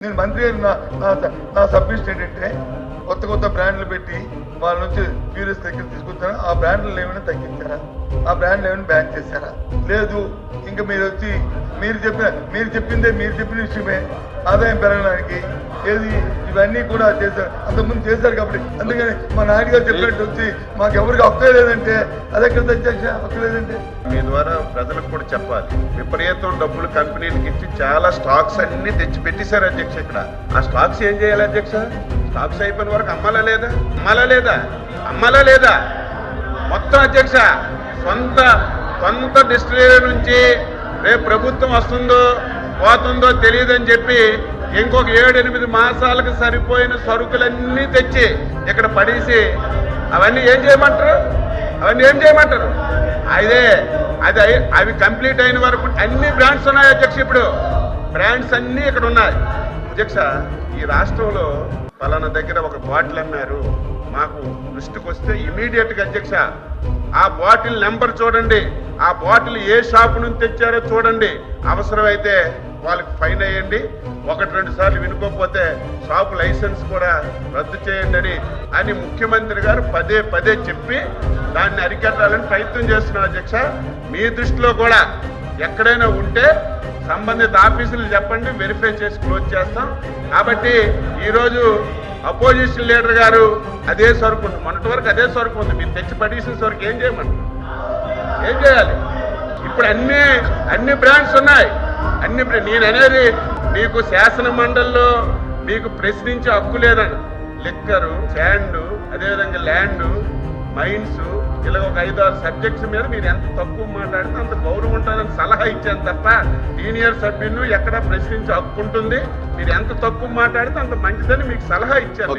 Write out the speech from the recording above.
నేను మంత్రి గారు నా నా- నా సబ్మిషన్ ఏంటంటే కొత్త కొత్త బ్రాండ్లు పెట్టి వాళ్ళ నుంచి ప్యూరియస్ దగ్గర తీసుకొచ్చారా? ఆ బ్రాండ్లు ఏమైనా తగ్గించారా? ఆ బ్రాండ్లు ఏమైనా బ్యాన్ చేశారా? లేదు ఇంకా మీరు వచ్చి మీరు చెప్పిన మీరు చెప్పిందే మీరు చెప్పిన విషయమే. ఆదాయం పెరగడానికి ఏది ఇవన్నీ కూడా చేశారు అంతకుముందు చేశారు కాబట్టి. అందుకని మా నాయనగారు చెప్పినట్టు వచ్చి మాకు ఎవరికి హక్కు లేదంటే అదే ఎక్కడ అధ్యక్ష హక్కు లేదంటే. మీ ద్వారా ప్రజలకు కూడా చెప్పాలి. విపరీతం డబ్బులు కంపెనీలకు ఇచ్చి చాలా స్టాక్స్ అన్ని తెచ్చి పెట్టేశారు అధ్యక్ష ఇక్కడ. ఆ స్టాక్స్ ఏం చేయాలి అధ్యక్ష? స్టాక్స్ అయిపోయిన వరకు అమ్మాలా లేదా? అమ్మాలా లేదా? అమ్మాలా లేదా? మొత్తం అధ్యక్ష సొంత సొంత డిస్టిలరీ నుంచి రేపు ప్రభుత్వం వస్తుందో పోతుందో తెలియదని చెప్పి ఇంకొక ఏడు ఎనిమిది మాసాలకు సరిపోయిన సరుకులన్నీ తెచ్చి ఇక్కడ పడేసి అవన్నీ ఏం చేయమంటారు? అవన్నీ ఏం చేయమంటారు? అదే అది అవి కంప్లీట్ అయిన వరకు అన్ని బ్రాండ్స్ ఉన్నాయి అధ్యక్ష ఇప్పుడు. బ్రాండ్స్ అన్నీ ఇక్కడ ఉన్నాయి. అధ్యక్ష ఈ రాష్ట్రంలో పలానా దగ్గర ఒక బాటిల్ అన్నారు. మాకు దృష్టికి వస్తే ఇమీడియట్గా అధ్యక్ష ఆ బాటిల్ నెంబర్ చూడండి. ఆ బాటిల్ ఏ షాప్ నుంచి తెచ్చారో చూడండి. అవసరమైతే వాళ్ళకి ఫైన్ వేయండి. ఒకటి రెండు సార్లు వినుకోకపోతే షాప్ లైసెన్స్ కూడా రద్దు చేయండి అని అని ముఖ్యమంత్రి గారు పదే పదే చెప్పి దాన్ని అరికట్టాలని ప్రయత్నం చేస్తున్నారు అధ్యక్ష. మీ దృష్టిలో కూడా ఎక్కడైనా ఉంటే సంబంధిత ఆఫీసులు చెప్పండి వెరిఫై చేసి క్లోజ్ చేస్తాం. కాబట్టి ఈరోజు అపోజిషన్ లీడర్ గారు అదే సరుకు ఉంది. మొన్నటి వరకు అదే సరుకు ఉంది. మీరు తెచ్చి పడేసిన సరుకు ఏం చేయమంటారు? ఏం చేయాలి? ఇప్పుడు అన్ని అన్ని బ్రాండ్స్ ఉన్నాయి. అన్ని నేననేది నేను అనేది మీకు శాసన మండలిలో మీకు ప్రశ్నించే హక్కు లేదని లిక్కరు శాండ్ అదేవిధంగా ల్యాండ్ మైన్స్ ఇలా ఒక ఐదు ఆరు సబ్జెక్ట్స్ మీద మీరు ఎంత తక్కువ మాట్లాడితే అంత గౌరవం ఉంటుందని సలహా ఇచ్చాను తప్ప సీనియర్ సభ్యులు ఎక్కడ ప్రశ్నించే హక్కు ఉంటుంది. మీరు ఎంత తక్కువ మాట్లాడితే అంత మంచిదని మీకు సలహా ఇచ్చాను